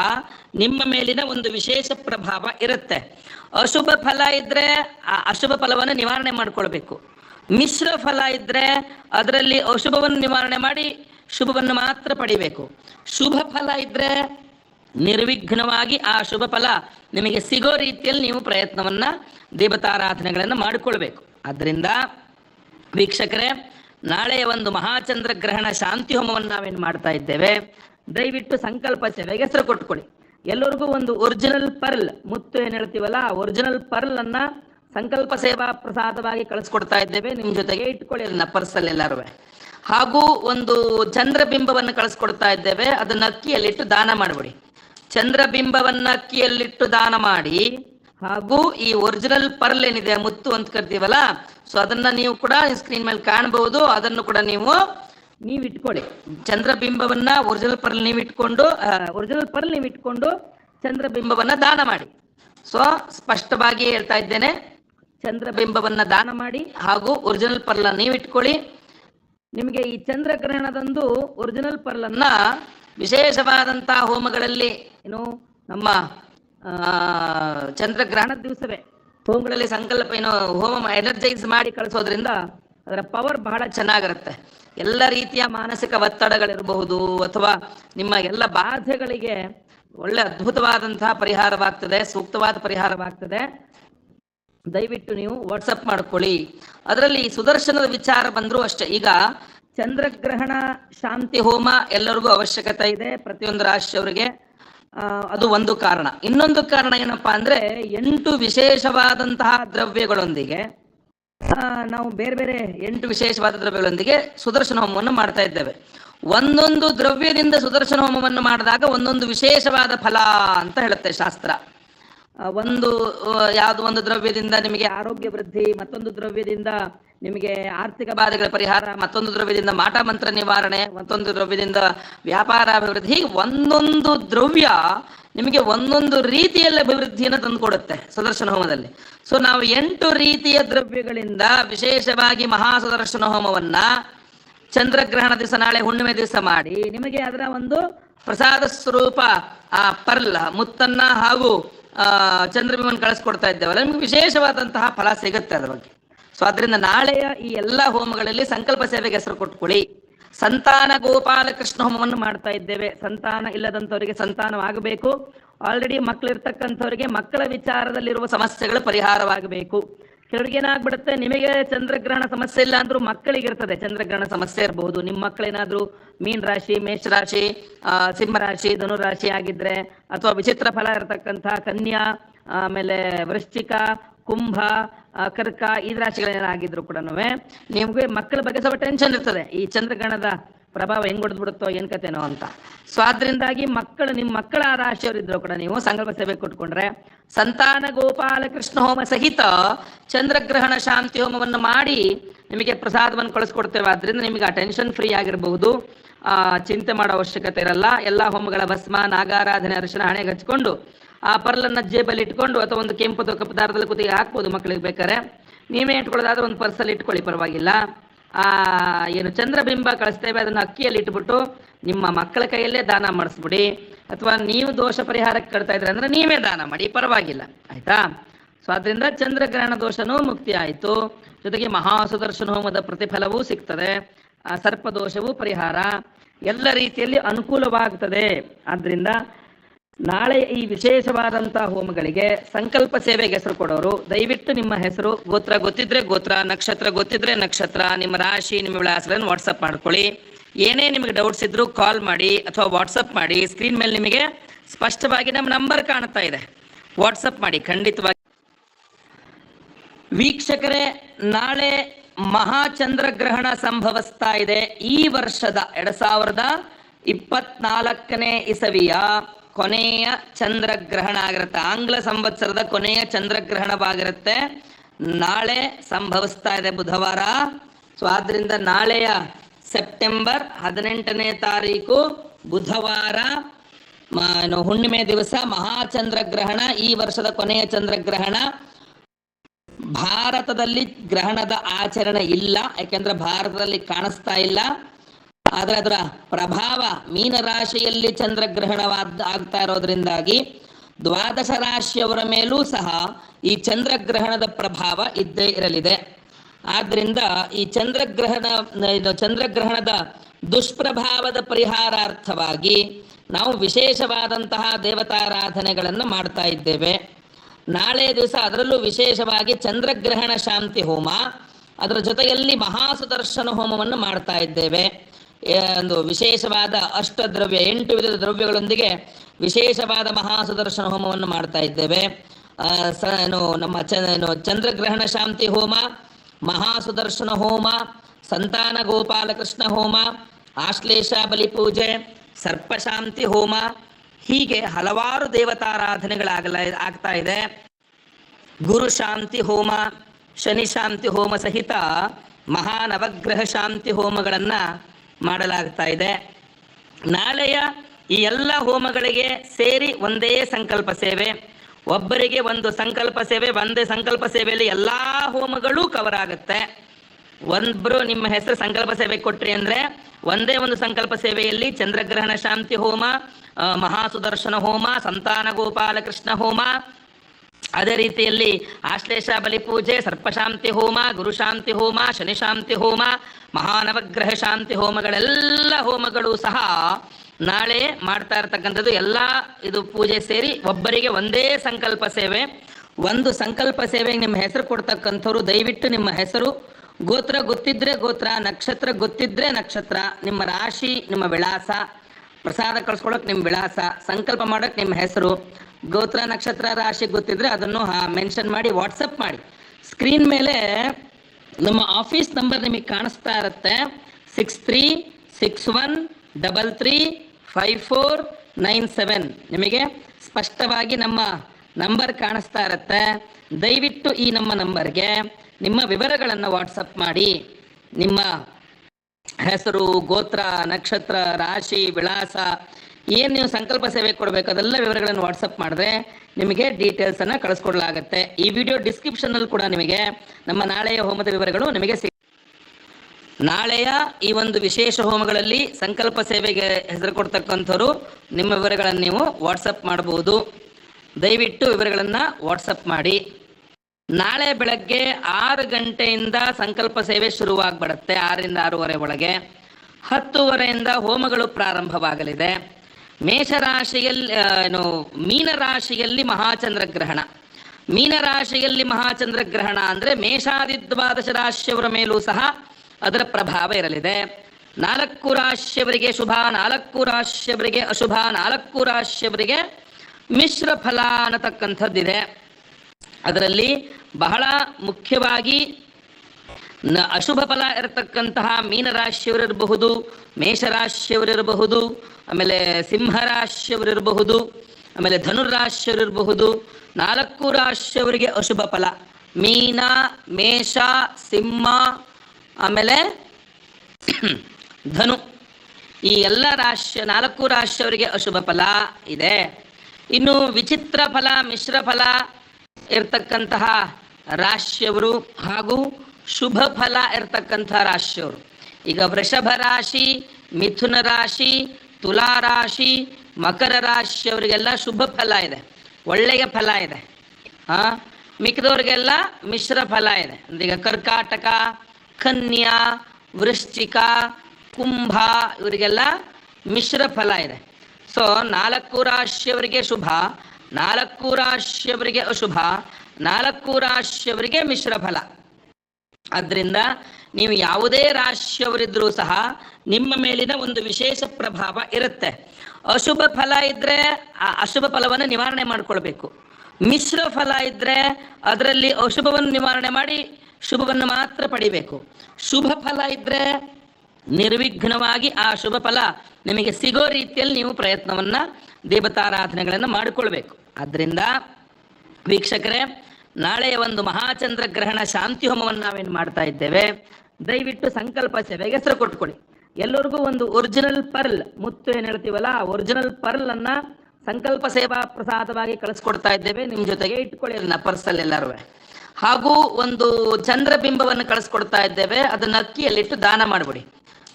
ನಿಮ್ಮ ಮೇಲಿನ ಒಂದು ವಿಶೇಷ ಪ್ರಭಾವ ಇರುತ್ತೆ. ಅಶುಭ ಫಲ ಇದ್ರೆ ಆ ಅಶುಭ ಫಲವನ್ನು ನಿವಾರಣೆ ಮಾಡ್ಕೊಳ್ಬೇಕು. ಮಿಶ್ರ ಫಲ ಇದ್ರೆ ಅದರಲ್ಲಿ ಅಶುಭವನ್ನು ನಿವಾರಣೆ ಮಾಡಿ ಶುಭವನ್ನು ಮಾತ್ರ ಪಡಿಬೇಕು. ಶುಭ ಫಲ ಇದ್ರೆ ನಿರ್ವಿಘ್ನವಾಗಿ ಆ ಶುಭ ಫಲ ನಿಮಗೆ ಸಿಗೋ ರೀತಿಯಲ್ಲಿ ನೀವು ಪ್ರಯತ್ನವನ್ನ ದೇವತಾರಾಧನೆಗಳನ್ನು ಮಾಡಿಕೊಳ್ಬೇಕು. ಆದ್ದರಿಂದ ವೀಕ್ಷಕರೇ ನಾಳೆಯ ಒಂದು ಮಹಾಚಂದ್ರ ಗ್ರಹಣ ಶಾಂತಿ ಹೋಮವನ್ನು ನಾವೇನು ಮಾಡ್ತಾ ಇದ್ದೇವೆ? ದಯವಿಟ್ಟು ಸಂಕಲ್ಪ ಸೇವೆಗೆ ಹೆಸರು ಕೊಟ್ಕೊಳ್ಳಿ ಎಲ್ಲರಿಗೂ ಒಂದು ಒರಿಜಿನಲ್ ಪರ್ಲ್, ಮುತ್ತು ಏನು ಹೇಳ್ತೀವಲ್ಲ ಒರಿಜಿನಲ್ ಪರ್ಲ್ ಅನ್ನ ಸಂಕಲ್ಪ ಸೇವಾ ಪ್ರಸಾದವಾಗಿ ಕಳಿಸ್ಕೊಡ್ತಾ ಇದ್ದೇವೆ. ನಿಮ್ಮ ಜೊತೆಗೆ ಇಟ್ಕೊಳ್ಳಿ ಅದನ್ನ ಪರ್ಸಲ್ಲಿ ಎಲ್ಲರೂ ಹಾಗೂ ಒಂದು ಚಂದ್ರಬಿಂಬವನ್ನು ಕಳಿಸ್ಕೊಡ್ತಾ ಇದ್ದೇವೆ. ಅದನ್ನ ಅಕ್ಕಿಯಲ್ಲಿಟ್ಟು ದಾನ ಮಾಡಿಬಿಡಿ. ಚಂದ್ರಬಿಂಬವನ್ನು ಅಕ್ಕಿಯಲ್ಲಿಟ್ಟು ದಾನ ಮಾಡಿ ಹಾಗೂ ಈ ಒರಿಜಿನಲ್ ಪರ್ಲ್ ಏನಿದೆ ಮುತ್ತು ಅಂತ ಕರಿತೀವಲ್ಲ ಸೊ ಅದನ್ನ ನೀವು ಕೂಡ ಸ್ಕ್ರೀನ್ ಮೇಲೆ ಕಾಣಬಹುದು. ಅದನ್ನು ಕೂಡ ನೀವು ನೀವು ಇಟ್ಕೊಳ್ಳಿ. ಚಂದ್ರಬಿಂಬವನ್ನ ಒರಿಜಿನಲ್ ಪರ್ಲ್ ನೀವು ಇಟ್ಕೊಂಡು ಒರಿಜಿನಲ್ ಪರ್ಲ್ ನೀವು ಇಟ್ಕೊಂಡು ಚಂದ್ರಬಿಂಬವನ್ನ ದಾನ ಮಾಡಿ. ಸೊ ಸ್ಪಷ್ಟವಾಗಿ ಹೇಳ್ತಾ ಇದ್ದೇನೆ, ಚಂದ್ರಬಿಂಬವನ್ನ ದಾನ ಮಾಡಿ ಹಾಗೂ ಒರಿಜಿನಲ್ ಪರ್ಲ ನೀವು ಇಟ್ಕೊಳ್ಳಿ. ನಿಮಗೆ ಈ ಚಂದ್ರಗ್ರಹಣದಂದು ಒರಿಜಿನಲ್ ಪರ್ಲನ್ನ ವಿಶೇಷವಾದಂತಹ ಹೋಮಗಳಲ್ಲಿ ಏನು ನಮ್ಮ ಚಂದ್ರಗ್ರಹಣದ ದಿವಸವೇ. ಹೋಮಗಳಲ್ಲಿ ಸಂಕಲ್ಪ ಏನೋ ಹೋಮ ಎನರ್ಜೈಸ್ ಮಾಡಿ ಕಳಿಸೋದ್ರಿಂದ ಅದರ ಪವರ್ ಬಹಳ ಚೆನ್ನಾಗಿರುತ್ತೆ. ಎಲ್ಲ ರೀತಿಯ ಮಾನಸಿಕ ಒತ್ತಡಗಳಿರಬಹುದು ಅಥವಾ ನಿಮ್ಮ ಎಲ್ಲ ಬಾಧೆಗಳಿಗೆ ಒಳ್ಳೆ ಅದ್ಭುತವಾದಂತಹ ಪರಿಹಾರವಾಗ್ತದೆ, ಸೂಕ್ತವಾದ ಪರಿಹಾರವಾಗ್ತದೆ. ದಯವಿಟ್ಟು ನೀವು ವಾಟ್ಸಪ್ ಮಾಡ್ಕೊಳ್ಳಿ. ಅದರಲ್ಲಿ ಸುದರ್ಶನದ ವಿಚಾರ ಬಂದರೂ ಅಷ್ಟೇ. ಈಗ ಚಂದ್ರಗ್ರಹಣ, ಶಾಂತಿ, ಹೋಮ ಎಲ್ಲರಿಗೂ ಅವಶ್ಯಕತೆ ಇದೆ ಪ್ರತಿಯೊಂದು ರಾಶಿಯವರಿಗೆ. ಅದು ಒಂದು ಕಾರಣ. ಇನ್ನೊಂದು ಕಾರಣ ಏನಪ್ಪಾ ಅಂದ್ರೆ ಎಂಟು ವಿಶೇಷವಾದಂತಹ ದ್ರವ್ಯಗಳೊಂದಿಗೆ ನಾವು ಬೇರೆ ಬೇರೆ ಎಂಟು ವಿಶೇಷವಾದ ದ್ರವ್ಯಗಳೊಂದಿಗೆ ಸುದರ್ಶನ ಹೋಮವನ್ನು ಮಾಡ್ತಾ ಇದ್ದೇವೆ. ಒಂದೊಂದು ದ್ರವ್ಯದಿಂದ ಸುದರ್ಶನ ಹೋಮವನ್ನು ಮಾಡಿದಾಗ ಒಂದೊಂದು ವಿಶೇಷವಾದ ಫಲ ಅಂತ ಹೇಳುತ್ತೆ ಶಾಸ್ತ್ರ. ಒಂದು ಯಾವುದು ಒಂದು ದ್ರವ್ಯದಿಂದ ನಿಮಗೆ ಆರೋಗ್ಯ ವೃದ್ಧಿ, ಮತ್ತೊಂದು ದ್ರವ್ಯದಿಂದ ನಿಮಗೆ ಆರ್ಥಿಕ ಬಾಧೆಗಳ ಪರಿಹಾರ, ಮತ್ತೊಂದು ದ್ರವ್ಯದಿಂದ ಮಾಟ ಮಂತ್ರ ನಿವಾರಣೆ, ಮತ್ತೊಂದು ದ್ರವ್ಯದಿಂದ ವ್ಯಾಪಾರ ಅಭಿವೃದ್ಧಿ, ಹೀಗೆ ಒಂದೊಂದು ದ್ರವ್ಯ ನಿಮಗೆ ಒಂದೊಂದು ರೀತಿಯಲ್ಲಿ ಅಭಿವೃದ್ಧಿಯನ್ನು ತಂದುಕೊಡುತ್ತೆ ಸುದರ್ಶನ ಹೋಮದಲ್ಲಿ. ಸೊ ನಾವು ಎಂಟು ರೀತಿಯ ದ್ರವ್ಯಗಳಿಂದ ವಿಶೇಷವಾಗಿ ಮಹಾ ಸುದರ್ಶನ ಹೋಮವನ್ನ ಚಂದ್ರಗ್ರಹಣ ದಿವಸ, ನಾಳೆ ಹುಣ್ಣಿಮೆ ದಿವಸ ಮಾಡಿ, ನಿಮಗೆ ಅದರ ಒಂದು ಪ್ರಸಾದ ಸ್ವರೂಪ, ಆ ಪರ್ಲ್, ಮುತ್ತನ್ನ ಹಾಗೂ ಚಂದ್ರಬಿಮನ್ ಕಳಿಸ್ಕೊಡ್ತಾ ಇದ್ದೇವಲ್ಲ, ನಿಮ್ಗೆ ವಿಶೇಷವಾದಂತಹ ಫಲ ಸಿಗುತ್ತೆ ಅದ್ರ ಬಗ್ಗೆ. ಸೊ ಅದರಿಂದ ನಾಳೆಯ ಈ ಎಲ್ಲ ಹೋಮಗಳಲ್ಲಿ ಸಂಕಲ್ಪ ಸೇವೆಗೆ ಹೆಸರು ಕೊಟ್ಕೊಳ್ಳಿ. ಸಂತಾನ ಗೋಪಾಲ ಕೃಷ್ಣ ಹೋಮವನ್ನು ಮಾಡ್ತಾ ಇದ್ದೇವೆ. ಸಂತಾನ ಇಲ್ಲದಂಥವರಿಗೆ ಸಂತಾನವಾಗಬೇಕು ಆಲ್ರೆಡಿ ಮಕ್ಕಳಿರ್ತಕ್ಕಂಥವರಿಗೆ ಮಕ್ಕಳ ವಿಚಾರದಲ್ಲಿರುವ ಸಮಸ್ಯೆಗಳು ಪರಿಹಾರವಾಗಬೇಕು. ಕೆಲವರಿಗೆ ಏನಾಗ್ಬಿಡುತ್ತೆ ನಿಮಗೆ ಚಂದ್ರಗ್ರಹಣ ಸಮಸ್ಯೆ ಇಲ್ಲ ಅಂದ್ರೂ ಮಕ್ಕಳಿಗೆ ಇರ್ತದೆ. ಚಂದ್ರಗ್ರಹಣ ಸಮಸ್ಯೆ ಇರಬಹುದು ನಿಮ್ಮ ಮಕ್ಕಳೇನಾದ್ರೂ ಮೀನ್ ರಾಶಿ, ಮೇಷ ರಾಶಿ ಸಿಂಹ ರಾಶಿ ಧನುರಾಶಿ ಆಗಿದ್ರೆ ಅಥವಾ ವಿಚಿತ್ರ ಫಲ ಇರತಕ್ಕಂತಹ ಕನ್ಯಾ ಆಮೇಲೆ ವೃಶ್ಚಿಕ, ಕುಂಭ ಕರ್ಕ, ಈ ರಾಶಿಗಳೇನಾಗಿದ್ರು ಕೂಡ ನಿಮಗೆ ಮಕ್ಕಳ ಬಗ್ಗೆ ಸ್ವಲ್ಪ ಟೆನ್ಷನ್ ಇರ್ತದೆ. ಈ ಚಂದ್ರಗಣದ ಪ್ರಭಾವ ಹೆಂಗ್ ಹೊಡೆದು ಬಿಡುತ್ತೋ ಏನ್ ಕತೆನೋ ಅಂತ. ಸೊ ಆದ್ರಿಂದಾಗಿ ಮಕ್ಕಳು ನಿಮ್ಮ ಮಕ್ಕಳ ರಾಶಿಯವರಿದ್ರು ಕೂಡ ನೀವು ಸಂಕಲ್ಪ ಸೇವೆ ಕೊಟ್ಕೊಂಡ್ರೆ, ಸಂತಾನ ಗೋಪಾಲ ಕೃಷ್ಣ ಹೋಮ ಸಹಿತ ಚಂದ್ರಗ್ರಹಣ ಶಾಂತಿ ಹೋಮವನ್ನು ಮಾಡಿ ನಿಮಗೆ ಪ್ರಸಾದವನ್ನು ಕಳಿಸ್ಕೊಡ್ತೇವೆ ಆದ್ರಿಂದ ನಿಮಗೆ ಆ ಟೆನ್ಷನ್ ಫ್ರೀ ಆಗಿರಬಹುದು. ಆ, ಚಿಂತೆ ಮಾಡೋ ಅವಶ್ಯಕತೆ ಇರಲ್ಲ. ಎಲ್ಲಾ ಹೋಮಗಳ ಭಸ್ಮ, ನಾಗಾರಾಧನೆ, ಅರಿಶಿನ, ಹಣೆಗೆ ಹಚ್ಕೊಂಡು ಆ ಪರ್ಲನ್ನು ಜೇಬಲ್ಲಿ ಇಟ್ಕೊಂಡು ಅಥವಾ ಒಂದು ಕೆಂಪು ಕಪ್ಪು ದಾರದಲ್ಲಿ ಕುತ್ತಿಗೆ ಹಾಕ್ಬೋದು ಮಕ್ಕಳಿಗೆ ಬೇಕಾದ್ರೆ. ನೀವೇ ಇಟ್ಕೊಳ್ಳೋದಾದ್ರೆ ಒಂದು ಪರ್ಸಲ್ಲಿ ಇಟ್ಕೊಳ್ಳಿ, ಪರವಾಗಿಲ್ಲ. ಆ, ಏನು ಚಂದ್ರಬಿಂಬ ಕಳಿಸ್ತೇವೆ, ಅದನ್ನು ಅಕ್ಕಿಯಲ್ಲಿ ಇಟ್ಬಿಟ್ಟು ನಿಮ್ಮ ಮಕ್ಕಳ ಕೈಯಲ್ಲೇ ದಾನ ಮಾಡಿಸ್ಬಿಡಿ. ಅಥವಾ ನೀವು ದೋಷ ಪರಿಹಾರಕ್ಕೆ ಕಟ್ತಾ ಇದ್ರೆ ಅಂದ್ರೆ ನೀವೇ ದಾನ ಮಾಡಿ, ಪರವಾಗಿಲ್ಲ. ಆಯ್ತಾ? ಸೊ ಅದರಿಂದ ಚಂದ್ರಗ್ರಹಣ ದೋಷನೂ ಮುಕ್ತಿ ಆಯಿತು. ಜೊತೆಗೆ ಮಹಾಸುದರ್ಶನ ಹೋಮದ ಪ್ರತಿಫಲವೂ ಸಿಗ್ತದೆ. ಸರ್ಪದೋಷವೂ ಪರಿಹಾರ. ಎಲ್ಲ ರೀತಿಯಲ್ಲಿ ಅನುಕೂಲವಾಗ್ತದೆ. ಆದ್ರಿಂದ ನಾಳೆ ಈ ವಿಶೇಷವಾದಂತಹ ಹೋಮಗಳಿಗೆ ಸಂಕಲ್ಪ ಸೇವೆಗೆ ಹೆಸರು ಕೊಡೋರು. ದಯವಿಟ್ಟು ನಿಮ್ಮ ಹೆಸರು, ಗೋತ್ರ ಗೊತ್ತಿದ್ರೆ ಗೋತ್ರ, ನಕ್ಷತ್ರ ಗೊತ್ತಿದ್ರೆ ನಕ್ಷತ್ರ, ನಿಮ್ಮ ರಾಶಿ, ನಿಮ್ಮ ವಿಳಾಸಗಳನ್ನು ವಾಟ್ಸಪ್ ಮಾಡ್ಕೊಳ್ಳಿ. ಏನೇ ನಿಮಗೆ ಡೌಟ್ಸ್ ಇದ್ರೂ ಕಾಲ್ ಮಾಡಿ ಅಥವಾ ವಾಟ್ಸಪ್ ಮಾಡಿ. ಸ್ಕ್ರೀನ್ ಮೇಲೆ ನಿಮಗೆ ಸ್ಪಷ್ಟವಾಗಿ ನಮ್ಮ ನಂಬರ್ ಕಾಣ್ತಾ ಇದೆ. ವಾಟ್ಸಪ್ ಮಾಡಿ, ಖಂಡಿತವಾಗಿ. ವೀಕ್ಷಕರೇ, ನಾಳೆ ಮಹಾಚಂದ್ರಗ್ರಹಣ ಸಂಭವಿಸ್ತಾ ಇದೆ. ಈ ವರ್ಷದ ಎರಡ್ ಸಾವಿರದ ಇಪ್ಪತ್ನಾಲ್ಕನೇ ಇಸವಿಯ ಕೊನೆಯ ಚಂದ್ರಗ್ರಹಣ ಆಗಿರುತ್ತೆ ಆಂಗ್ಲ ಸಂವತ್ಸರದ ಕೊನೆಯ ಚಂದ್ರಗ್ರಹಣವಾಗಿರುತ್ತೆ. ನಾಳೆ ಸಂಭವಿಸ್ತಾ ಇದೆ ಬುಧವಾರ. ಸೊ ಆದ್ರಿಂದ ನಾಳೆಯ ಸೆಪ್ಟೆಂಬರ್ ಹದಿನೆಂಟನೇ ತಾರೀಕು ಬುಧವಾರ. ಹುಣ್ಣಿಮೆ ದಿವಸ ಮಹಾಚಂದ್ರಗ್ರಹಣ, ಈ ವರ್ಷದ ಕೊನೆಯ ಚಂದ್ರಗ್ರಹಣ. ಭಾರತದಲ್ಲಿ ಗ್ರಹಣದ ಆಚರಣೆ ಇಲ್ಲ. ಯಾಕೆಂದ್ರೆ ಭಾರತದಲ್ಲಿ ಕಾಣಿಸ್ತಾ ಇಲ್ಲ. ಆದ್ರೆ ಅದರ ಪ್ರಭಾವ ಮೀನರಾಶಿಯಲ್ಲಿ ಚಂದ್ರಗ್ರಹಣವಾದ, ಆಗ್ತಾ ಇರೋದ್ರಿಂದಾಗಿ ದ್ವಾದಶ ರಾಶಿಯವರ ಮೇಲೂ ಸಹ ಈ ಚಂದ್ರಗ್ರಹಣದ ಪ್ರಭಾವ ಇದ್ದೇ ಇರಲಿದೆ. ಆದ್ದರಿಂದ ಈ ಚಂದ್ರಗ್ರಹಣ ಚಂದ್ರಗ್ರಹಣದ ದುಷ್ಪ್ರಭಾವದ ಪರಿಹಾರಾರ್ಥವಾಗಿ ನಾವು ವಿಶೇಷವಾದಂತಹ ದೇವತಾರಾಧನೆಗಳನ್ನು ಮಾಡ್ತಾ ಇದ್ದೇವೆ. ನಾಳೆ ದಿವಸ ಅದರಲ್ಲೂ ವಿಶೇಷವಾಗಿ ಚಂದ್ರಗ್ರಹಣ ಶಾಂತಿ ಹೋಮ, ಅದರ ಜೊತೆಯಲ್ಲಿ ಮಹಾಸುದರ್ಶನ ಹೋಮವನ್ನು ಮಾಡ್ತಾ ಇದ್ದೇವೆ. ಒಂದು ವಿಶೇಷವಾದ ಅಷ್ಟದ್ರವ್ಯ, ಎಂಟು ವಿಧದ ದ್ರವ್ಯಗಳೊಂದಿಗೆ ವಿಶೇಷವಾದ ಮಹಾಸುದರ್ಶನ ಹೋಮವನ್ನು ಮಾಡ್ತಾ ಇದ್ದೇವೆ. ಏನು, ನಮ್ಮ ಚ ಚಂದ್ರಗ್ರಹಣ ಶಾಂತಿ ಹೋಮ, ಮಹಾಸುದರ್ಶನ ಹೋಮ, ಸಂತಾನ ಗೋಪಾಲಕೃಷ್ಣ ಹೋಮ, ಆಶ್ಲೇಷ ಬಲಿ ಪೂಜೆ ಸರ್ಪಶಾಂತಿ ಹೋಮ, ಹೀಗೆ ಹಲವಾರು ದೇವತಾರಾಧನೆಗಳಾಗಲ, ಆಗ್ತಾ ಇದೆ. ಗುರು ಶಾಂತಿ ಹೋಮ, ಶನಿ ಶಾಂತಿ ಹೋಮ ಸಹಿತ ಮಹಾನವಗ್ರಹ ಶಾಂತಿ ಹೋಮಗಳನ್ನು ಮಾಡಲಾಗ್ತಾ ಇದೆ. ನಾಳೆಯ ಈ ಎಲ್ಲ ಹೋಮಗಳಿಗೆ ಸೇರಿ ಒಂದೇ ಸಂಕಲ್ಪ ಸೇವೆ. ಒಬ್ಬರಿಗೆ ಒಂದು ಸಂಕಲ್ಪ ಸೇವೆ, ಒಂದೇ ಸಂಕಲ್ಪ ಸೇವೆಯಲ್ಲಿ ಎಲ್ಲ ಹೋಮಗಳೂ ಕವರ್ ಆಗುತ್ತೆ. ಒಬ್ಬರು ನಿಮ್ಮ ಹೆಸರು ಸಂಕಲ್ಪ ಸೇವೆ ಕೊಟ್ರಿ ಅಂದ್ರೆ ಒಂದೇ ಒಂದು ಸಂಕಲ್ಪ ಸೇವೆಯಲ್ಲಿ ಚಂದ್ರಗ್ರಹಣ ಶಾಂತಿ ಹೋಮ ಮಹಾಸುದರ್ಶನ ಹೋಮ ಸಂತಾನ ಗೋಪಾಲ ಕೃಷ್ಣ ಹೋಮ ಅದೇ ರೀತಿಯಲ್ಲಿ ಆಶ್ಲೇಷ ಬಲಿ ಪೂಜೆ ಸರ್ಪಶಾಂತಿ ಹೋಮ ಗುರುಶಾಂತಿ ಹೋಮ ಶನಿಶಾಂತಿ ಹೋಮ, ಮಹಾನವಗ್ರಹ ಶಾಂತಿ ಹೋಮಗಳೆಲ್ಲ ಹೋಮಗಳು ಸಹ ನಾಳೆ ಮಾಡ್ತಾ ಇರ್ತಕ್ಕಂಥದ್ದು. ಎಲ್ಲ ಇದು ಪೂಜೆ ಸೇರಿ ಒಬ್ಬರಿಗೆ ಒಂದೇ ಸಂಕಲ್ಪ ಸೇವೆ. ಒಂದು ಸಂಕಲ್ಪ ಸೇವೆಗೆ ನಿಮ್ಮ ಹೆಸರು ಕೊಡ್ತಕ್ಕಂಥವ್ರು, ದಯವಿಟ್ಟು ನಿಮ್ಮ ಹೆಸರು. ಗೋತ್ರ ಗೊತ್ತಿದ್ರೆ ಗೋತ್ರ, ನಕ್ಷತ್ರ ಗೊತ್ತಿದ್ರೆ ನಕ್ಷತ್ರ. ನಿಮ್ಮ ರಾಶಿ, ನಿಮ್ಮ ವಿಳಾಸ. ಪ್ರಸಾದ ಕಳ್ಸ್ಕೊಳಕ್ ನಿಮ್ಮ ವಿಳಾಸ. ಸಂಕಲ್ಪ ಮಾಡಕ್ ನಿಮ್ಮ ಹೆಸರು. ಗೋತ್ರ ನಕ್ಷತ್ರ ರಾಶಿ ಗೊತ್ತಿದ್ರೆ ಅದನ್ನು ಮೆನ್ಷನ್ ಮಾಡಿ ವಾಟ್ಸಪ್ ಮಾಡಿ. ಸ್ಕ್ರೀನ್ ಮೇಲೆ ನಮ್ಮ ಆಫೀಸ್ ನಂಬರ್ ನಿಮಗೆ ಕಾಣಿಸ್ತಾ ಇರುತ್ತೆ. Six three six one double three five four nine seven ನಿಮಗೆ ಸ್ಪಷ್ಟವಾಗಿ ನಮ್ಮ ನಂಬರ್ ಕಾಣಿಸ್ತಾ ಇರುತ್ತೆ. ದಯವಿಟ್ಟು ಈ ನಮ್ಮ ನಂಬರ್ಗೆ ನಿಮ್ಮ ವಿವರಗಳನ್ನು ವಾಟ್ಸಪ್ ಮಾಡಿ. ನಿಮ್ಮ ಹೆಸರು, ಗೋತ್ರ, ನಕ್ಷತ್ರ, ರಾಶಿ, ವಿಳಾಸ ಏನು ನೀವು ಸಂಕಲ್ಪ ಸೇವೆ ಕೊಡಬೇಕು ಅದೆಲ್ಲ ವಿವರಗಳನ್ನು ವಾಟ್ಸಪ್ ಮಾಡಿದ್ರೆ ನಿಮಗೆ ಡೀಟೇಲ್ಸ್ ಅನ್ನ ಕಳಿಸ್ಕೊಡ್ಲಾಗತ್ತೆ. ಈ ವಿಡಿಯೋ ಡಿಸ್ಕ್ರಿಪ್ಷನ್ ಅಲ್ಲಿ ಕೂಡ ನಿಮಗೆ ನಮ್ಮ ನಾಳೆಯ ಹೋಮದ ವಿವರಗಳು ನಿಮಗೆ ಸಿಗ ನಾಳೆಯ ಈ ಒಂದು ವಿಶೇಷ ಹೋಮಗಳಲ್ಲಿ ಸಂಕಲ್ಪ ಸೇವೆಗೆ ಹೆಸರು ಕೊಡ್ತಕ್ಕಂಥವ್ರು, ನಿಮ್ಮ ವಿವರಗಳನ್ನು ನೀವು ವಾಟ್ಸಪ್ ಮಾಡಬಹುದು ದಯವಿಟ್ಟು ವಿವರಗಳನ್ನು ವಾಟ್ಸಪ್ ಮಾಡಿ. ನಾಳೆ ಬೆಳಗ್ಗೆ ಆರು ಗಂಟೆಯಿಂದ ಸಂಕಲ್ಪ ಸೇವೆ ಶುರುವಾಗ್ಬಿಡುತ್ತೆ, ಆರರಿಂದ ಆರೂವರೆ ಒಳಗೆ. ಹತ್ತುವರೆಯಿಂದ ಹೋಮಗಳು ಪ್ರಾರಂಭವಾಗಲಿದೆ. ಮೇಷರಾಶಿಯಲ್ಲಿ ಏನು, ಮೀನರಾಶಿಯಲ್ಲಿ ಮಹಾಚಂದ್ರಗ್ರಹಣ. ಮೀನರಾಶಿಯಲ್ಲಿ ಮಹಾಚಂದ್ರಗ್ರಹಣ ಅಂದರೆ ಮೇಷಾದಿ ದ್ವಾದಶ ರಾಶಿಯವರ ಮೇಲೂ ಸಹ ಅದರ ಪ್ರಭಾವ ಇರಲಿದೆ. ನಾಲ್ಕು ರಾಶಿಯವರಿಗೆ ಶುಭ, ನಾಲ್ಕು ರಾಶಿಯವರಿಗೆ ಅಶುಭ, ನಾಲ್ಕು ರಾಶಿಯವರಿಗೆ ಮಿಶ್ರ ಫಲ ಅನ್ನತಕ್ಕಂಥದ್ದಿದೆ. ಅದರಲ್ಲಿ ಬಹಳ ಮುಖ್ಯವಾಗಿ ನ ಅಶುಭ ಫಲ ಇರತಕ್ಕಂತಹ ಮೀನರಾಶಿಯವರಿರಬಹುದು, ಮೇಷರಾಶಿಯವರಿರಬಹುದು, ಆಮೇಲೆ ಸಿಂಹರಾಶಿಯವರಿರಬಹುದು, ಆಮೇಲೆ ಧನುರಾಶಿಯವರಿರಬಹುದು, ನಾಲ್ಕು ರಾಶಿಯವರಿಗೆ ಅಶುಭ ಫಲ. ಮೀನ, ಮೇಷ, ಸಿಂಹ, ಆಮೇಲೆ (clears throat) ಧನು. ಈ ಎಲ್ಲ ರಾಶಿ, ನಾಲ್ಕು ರಾಶಿಯವರಿಗೆ ಅಶುಭ ಫಲ ಇದೆ. ಇನ್ನು ವಿಚಿತ್ರ ಫಲ, ಮಿಶ್ರ ಫಲ ಇರ್ತಕ್ಕಂತಹ ರಾಶಿಯವರು ಹಾಗೂ ಶುಭ ಫಲ ಇರ್ತಕ್ಕಂಥ ರಾಶಿಯವರು. ಈಗ ವೃಷಭ ರಾಶಿ, ಮಿಥುನ ರಾಶಿ, ತುಲಾ ರಾಶಿ, ಮಕರ ರಾಶಿಯವರಿಗೆಲ್ಲ ಶುಭ ಫಲ ಇದೆ. ಒಳ್ಳೆಯ ಫಲ ಇದೆ. ಹಾಂ ಮಿಕ್ಕಿದವ್ರಿಗೆಲ್ಲ ಮಿಶ್ರ ಫಲ ಇದೆ. ಅಂದ್ರೆ ಈಗ ಕರ್ಕಾಟಕ, ಕನ್ಯಾ, ವೃಶ್ಚಿಕ, ಕುಂಭ ಇವರಿಗೆಲ್ಲ ಮಿಶ್ರ ಫಲ ಇದೆ. ಸೊ ನಾಲ್ಕು ರಾಶಿಯವರಿಗೆ ಶುಭ, ನಾಲ್ಕು ರಾಶಿಯವರಿಗೆ ಅಶುಭ, ನಾಲ್ಕು ರಾಶಿಯವರಿಗೆ ಮಿಶ್ರ ಫಲ. ಆದ್ದರಿಂದ ನೀವು ಯಾವುದೇ ರಾಶಿಯವರಿದ್ರೂ ಸಹ ನಿಮ್ಮ ಮೇಲಿನ ಒಂದು ವಿಶೇಷ ಪ್ರಭಾವ ಇರುತ್ತೆ. ಅಶುಭ ಫಲ ಇದ್ದರೆ ಆ ಅಶುಭ ಫಲವನ್ನು ನಿವಾರಣೆ ಮಾಡಿಕೊಳ್ಬೇಕು. ಮಿಶ್ರ ಫಲ ಇದ್ದರೆ ಅದರಲ್ಲಿ ಅಶುಭವನ್ನು ನಿವಾರಣೆ ಮಾಡಿ ಶುಭವನ್ನು ಮಾತ್ರ ಪಡಿಬೇಕು. ಶುಭ ಫಲ ಇದ್ದರೆ ನಿರ್ವಿಘ್ನವಾಗಿ ಆ ಶುಭ ಫಲ ನಿಮಗೆ ಸಿಗೋ ರೀತಿಯಲ್ಲಿ ನೀವು ಪ್ರಯತ್ನವನ್ನು ದೇವತಾರಾಧನೆಗಳನ್ನು ಮಾಡಿಕೊಳ್ಬೇಕು. ಆದ್ದರಿಂದ ವೀಕ್ಷಕರೇ ನಾಳೆಯ ಒಂದು ಮಹಾಚಂದ್ರ ಗ್ರಹಣ ಶಾಂತಿ ಹೋಮವನ್ನು ನಾವೇನು ಮಾಡ್ತಾ ಇದ್ದೇವೆ? ದಯವಿಟ್ಟು ಸಂಕಲ್ಪ ಸೇವೆಗೆ ಹೆಸರು ಕೊಟ್ಕೊಳ್ಳಿ ಎಲ್ಲರಿಗೂ ಒಂದು ಒರಿಜಿನಲ್ ಪರ್ಲ್, ಮುತ್ತು ಏನು ಹೇಳ್ತೀವಲ್ಲ ಒರಿಜಿನಲ್ ಪರ್ಲ್ ಅನ್ನ ಸಂಕಲ್ಪ ಸೇವಾ ಪ್ರಸಾದವಾಗಿ ಕಳಿಸ್ಕೊಡ್ತಾ ಇದ್ದೇವೆ. ನಿಮ್ಮ ಜೊತೆಗೆ ಇಟ್ಕೊಳ್ಳಿ ಅದನ್ನ ಪರ್ಸಲ್ಲಿ ಎಲ್ಲರೂ ಹಾಗೂ ಒಂದು ಚಂದ್ರಬಿಂಬವನ್ನು ಕಳಿಸ್ಕೊಡ್ತಾ ಇದ್ದೇವೆ. ಅದನ್ನ ಅಕ್ಕಿಯಲ್ಲಿಟ್ಟು ದಾನ ಮಾಡಿಬಿಡಿ.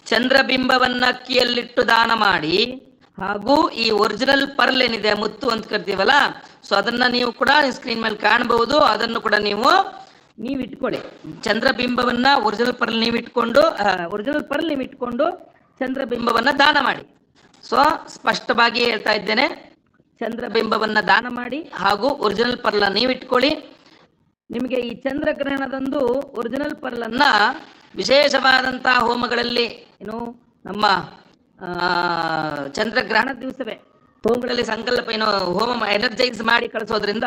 ಚಂದ್ರಬಿಂಬವನ್ನ ಅಕ್ಕಿಯಲ್ಲಿಟ್ಟು ದಾನ ಮಾಡಿ ಹಾಗೂ ಈ ಒರಿಜಿನಲ್ ಪರ್ಲ್ ಏನಿದೆ ಮುತ್ತು ಅಂತ ಕರಿತೀವಲ್ಲ ಸೊ ಅದನ್ನ ನೀವು ಕೂಡ ಸ್ಕ್ರೀನ್ ಮೇಲೆ ಕಾಣಬಹುದು. ಅದನ್ನು ಕೂಡ ನೀವು ನೀವು ಇಟ್ಕೊಳ್ಳಿ. ಚಂದ್ರಬಿಂಬವನ್ನ ಒರಿಜಿನಲ್ ಪರ್ಲ್ ನೀವು ಇಟ್ಕೊಂಡು ಒರಿಜಿನಲ್ ಪರ್ಲ್ ನೀವು ಇಟ್ಕೊಂಡು ಚಂದ್ರಬಿಂಬವನ್ನ ದಾನ ಮಾಡಿ. ಸೊ ಸ್ಪಷ್ಟವಾಗಿ ಹೇಳ್ತಾ ಇದ್ದೇನೆ ಚಂದ್ರಬಿಂಬವನ್ನ ದಾನ ಮಾಡಿ ಹಾಗೂ ಒರಿಜಿನಲ್ ಪರ್ಲ ನೀವು ಇಟ್ಕೊಳ್ಳಿ. ನಿಮಗೆ ಈ ಚಂದ್ರಗ್ರಹಣದಂದು ಒರಿಜಿನಲ್ ಪರ್ಲನ್ನ ವಿಶೇಷವಾದಂತಹ ಹೋಮಗಳಲ್ಲಿ ಏನು ನಮ್ಮ ಆ, ಚಂದ್ರಗ್ರಹಣ ದಿವಸವೇ. ಹೋಮಗಳಲ್ಲಿ ಸಂಕಲ್ಪ ಏನೋ ಹೋಮ ಎನರ್ಜೈಸ್ ಮಾಡಿ ಕಳಿಸೋದ್ರಿಂದ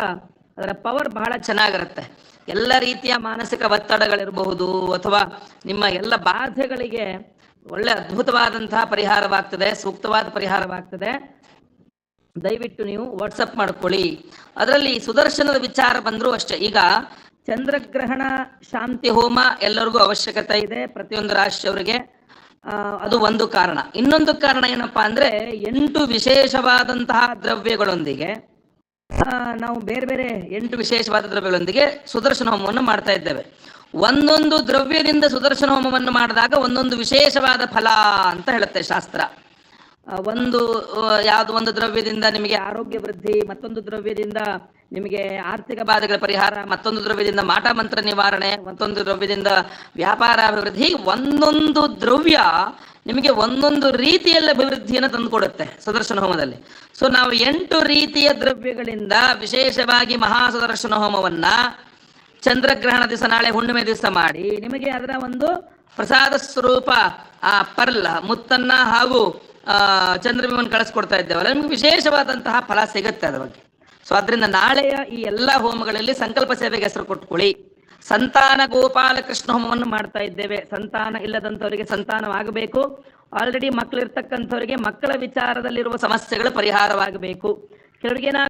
ಅದರ ಪವರ್ ಬಹಳ ಚೆನ್ನಾಗಿರುತ್ತೆ. ಎಲ್ಲ ರೀತಿಯ ಮಾನಸಿಕ ಒತ್ತಡಗಳಿರಬಹುದು ಅಥವಾ ನಿಮ್ಮ ಎಲ್ಲ ಬಾಧೆಗಳಿಗೆ ಒಳ್ಳೆ ಅದ್ಭುತವಾದಂತಹ ಪರಿಹಾರವಾಗ್ತದೆ ಸೂಕ್ತವಾದ ಪರಿಹಾರವಾಗ್ತದೆ. ದಯವಿಟ್ಟು ನೀವು ವಾಟ್ಸಪ್ ಮಾಡ್ಕೊಳ್ಳಿ. ಅದರಲ್ಲಿ ಸುದರ್ಶನದ ವಿಚಾರ ಬಂದರೂ ಅಷ್ಟೇ. ಈಗ ಚಂದ್ರಗ್ರಹಣ ಶಾಂತಿ ಹೋಮ ಎಲ್ಲರಿಗೂ ಅವಶ್ಯಕತೆ ಇದೆ ಪ್ರತಿಯೊಂದು ರಾಶಿಯವರಿಗೆ. ಅದು ಒಂದು ಕಾರಣ. ಇನ್ನೊಂದು ಕಾರಣ ಏನಪ್ಪಾ ಅಂದ್ರೆ ಎಂಟು ವಿಶೇಷವಾದಂತಹ ದ್ರವ್ಯಗಳೊಂದಿಗೆ ನಾವು ಬೇರೆ ಬೇರೆ ಎಂಟು ವಿಶೇಷವಾದ ದ್ರವ್ಯಗಳೊಂದಿಗೆ ಸುದರ್ಶನ ಹೋಮವನ್ನು ಮಾಡ್ತಾ ಇದ್ದೇವೆ. ಒಂದೊಂದು ದ್ರವ್ಯದಿಂದ ಸುದರ್ಶನ ಹೋಮವನ್ನು ಮಾಡಿದಾಗ ಒಂದೊಂದು ವಿಶೇಷವಾದ ಫಲ ಅಂತ ಹೇಳುತ್ತೆ ಶಾಸ್ತ್ರ. ಒಂದು ಯಾವ್ದು ಒಂದು ದ್ರವ್ಯದಿಂದ ನಿಮಗೆ ಆರೋಗ್ಯ ವೃದ್ಧಿ, ಮತ್ತೊಂದು ದ್ರವ್ಯದಿಂದ ನಿಮಗೆ ಆರ್ಥಿಕ ಬಾಧೆಗಳ ಪರಿಹಾರ, ಮತ್ತೊಂದು ದ್ರವ್ಯದಿಂದ ಮಾಟ ಮಂತ್ರ ನಿವಾರಣೆ, ಮತ್ತೊಂದು ದ್ರವ್ಯದಿಂದ ವ್ಯಾಪಾರ ಅಭಿವೃದ್ಧಿ, ಒಂದೊಂದು ದ್ರವ್ಯ ನಿಮಗೆ ಒಂದೊಂದು ರೀತಿಯಲ್ಲಿ ಅಭಿವೃದ್ಧಿಯನ್ನು ತಂದುಕೊಡುತ್ತೆ ಸುದರ್ಶನ ಹೋಮದಲ್ಲಿ. ಸೊ ನಾವು ಎಂಟು ರೀತಿಯ ದ್ರವ್ಯಗಳಿಂದ ವಿಶೇಷವಾಗಿ ಮಹಾ ಸುದರ್ಶನ ಹೋಮವನ್ನ ಚಂದ್ರಗ್ರಹಣ ದಿವಸ, ನಾಳೆ ಹುಣ್ಣಿಮೆ ದಿವಸ ಮಾಡಿ ನಿಮಗೆ ಅದರ ಒಂದು ಪ್ರಸಾದ ಸ್ವರೂಪ, ಆ, ಪರ್ಲ, ಮುತ್ತನ್ನ ಹಾಗೂ ಚಂದ್ರಬಿಂಬನ ಕಳಿಸ್ಕೊಡ್ತಾ ಇದ್ದೇವಲ್ಲ, ನಿಮ್ಗೆ ವಿಶೇಷವಾದಂತಹ ಫಲ ಸಿಗುತ್ತೆ ಅದ್ರ ಬಗ್ಗೆ. ಸೊ ಅದರಿಂದ ನಾಳೆಯ ಈ ಎಲ್ಲ ಹೋಮಗಳಲ್ಲಿ ಸಂಕಲ್ಪ ಸೇವೆಗೆ ಹೆಸರು ಕೊಟ್ಕೊಳ್ಳಿ. ಸಂತಾನ ಗೋಪಾಲ ಕೃಷ್ಣ ಹೋಮವನ್ನು ಮಾಡ್ತಾ ಇದ್ದೇವೆ. ಸಂತಾನ ಇಲ್ಲದಂಥವರಿಗೆ ಸಂತಾನವಾಗಬೇಕು. ಆಲ್ರೆಡಿ ಮಕ್ಕಳಿರ್ತಕ್ಕಂಥವರಿಗೆ ಮಕ್ಕಳ ವಿಚಾರದಲ್ಲಿರುವ ಸಮಸ್ಯೆಗಳು ಪರಿಹಾರವಾಗಬೇಕು. ಕೆಲವರಿಗೆ